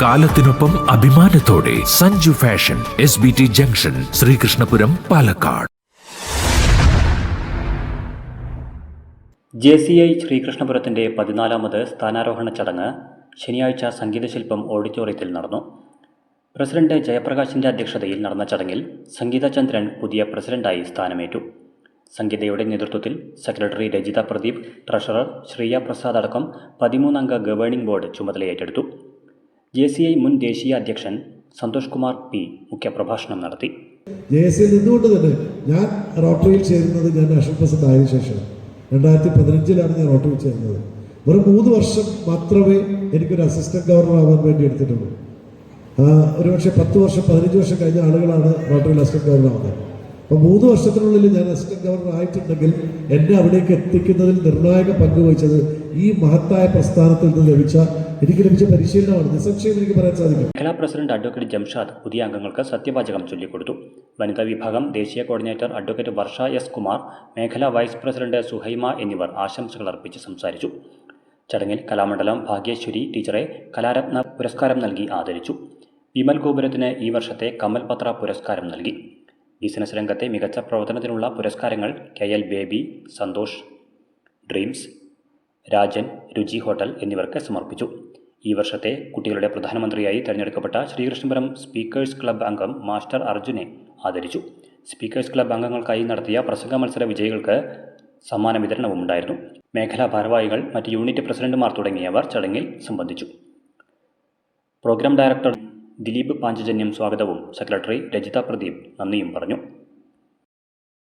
കാലത്തിനൊപ്പം അഭിമാനത്തോടെ Sanju fashion S B T junction Sreekrishnapuram Palakkad. J C I ശ്രീകൃഷ്ണപുരത്തിന്റെ പതിനാലാമത് സ്ഥാനാരോഹണ ചടങ്ങ് ശനിയാഴ്ച സംഗീതശില്പം ഓഡിറ്റോറിയത്തിൽ നടന്നു. പ്രസിഡന്റ് ജയപ്രകാശിന്റെ അധ്യക്ഷതയിൽ നടന്ന ചടങ്ങിൽ സംഗീതചന്ദ്രൻ പുതിയ പ്രസിഡന്റായി സ്ഥാനമേറ്റു. സംഗീതയുടെ നേതൃത്വത്തിൽ സെക്രട്ടറി രജിത പ്രദീപ് ട്രഷറർ ശ്രീയ പ്രസാദ് അടക്കം പതിമൂന്നംഗ ഗവേണിംഗ് ബോർഡ് ചുമതലയേറ്റെടുത്തു. ജെ സി ഐ മുൻ ദേശീയ അധ്യക്ഷൻ സന്തോഷ് കുമാർ പി മുഖ്യപ്രഭാഷണം നടത്തി. ജെ എസ് സിയിൽ നിന്നുകൊണ്ട് തന്നെ ഞാൻ റോട്ടറിയിൽ ചേരുന്നത് ഞാൻ നാഷണൽ പ്രസിഡന്റ് ആയതിനു ശേഷം രണ്ടായിരത്തി പതിനഞ്ചിലാണ് ഞാൻ റോട്ടറിയിൽ ചേരുന്നത്. വെറും മൂന്ന് വർഷം മാത്രമേ എനിക്കൊരു അസിസ്റ്റന്റ് ഗവർണർ ആവാൻ വേണ്ടി എടുത്തിട്ടുള്ളൂ. ഒരുപക്ഷെ പത്ത് വർഷം പതിനഞ്ച് വർഷം കഴിഞ്ഞ ആളുകളാണ് റോട്ടറിയിൽ അസിസ്റ്റന്റ് ഗവർണർ ആവുന്നത്. അപ്പോൾ മൂന്ന് വർഷത്തിനുള്ളിൽ ഞാൻ അസിസ്റ്റന്റ് ഗവർണർ ആയിട്ടുണ്ടെങ്കിൽ എന്നെ അവിടേക്ക് എത്തിക്കുന്നതിൽ നിർണായക പങ്ക് വഹിച്ചത് ഈ മഹത്തായ പ്രസ്ഥാനത്തിൽ നിന്ന് ലഭിച്ച എനിക്ക് ലഭിച്ച പരിശീലനമാണ്. നിസ്സംശയം എനിക്ക് പറയാൻ സാധിക്കും. മേഖലാ പ്രസിഡന്റ് അഡ്വക്കേറ്റ് ജംഷാദ് പുതിയ അംഗങ്ങൾക്ക് സത്യവാചകം ചൊല്ലിക്കൊടുത്തു. വനിതാ വിഭാഗം ദേശീയ coordinator advocate Varsha S Kumar മേഖലാ വൈസ് പ്രസിഡന്റ് സുഹൈമ എന്നിവർ ആശംസകൾ അർപ്പിച്ച് സംസാരിച്ചു. ചടങ്ങിൽ കലാമണ്ഡലം ഭാഗ്യേശ്വരി ടീച്ചറെ കലാരത്ന പുരസ്കാരം നൽകി ആദരിച്ചു. വിമൽ ഗോപുരത്തിന് ഈ വർഷത്തെ കമൽ പത്ര പുരസ്കാരം നൽകി. ബിസിനസ് രംഗത്തെ മികച്ച പ്രവർത്തനത്തിനുള്ള പുരസ്കാരങ്ങൾ K L Baby Santhosh Dreams Rajan Ruchi hotel എന്നിവർക്ക് സമർപ്പിച്ചു. ഈ വർഷത്തെ കുട്ടികളുടെ പ്രധാനമന്ത്രിയായി തിരഞ്ഞെടുക്കപ്പെട്ട ശ്രീകൃഷ്ണപുരം സ്പീക്കേഴ്സ് ക്ലബ്ബ് അംഗം മാസ്റ്റർ അർജുനെ ആദരിച്ചു. സ്പീക്കേഴ്സ് ക്ലബ്ബ് അംഗങ്ങൾക്കായി നടത്തിയ പ്രസംഗ മത്സര വിജയികൾക്ക് സമ്മാന വിതരണവും ഉണ്ടായിരുന്നു. മേഖലാ ഭാരവാഹികൾ മറ്റ് യൂണിറ്റ് പ്രസിഡന്റുമാർ തുടങ്ങിയവർ ചടങ്ങിൽ സംബന്ധിച്ചു. പ്രോഗ്രാം ഡയറക്ടർ ദിലീപ് പാഞ്ചജന്യം സ്വാഗതവും സെക്രട്ടറി രജിത പ്രദീപ് നന്ദിയും പറഞ്ഞു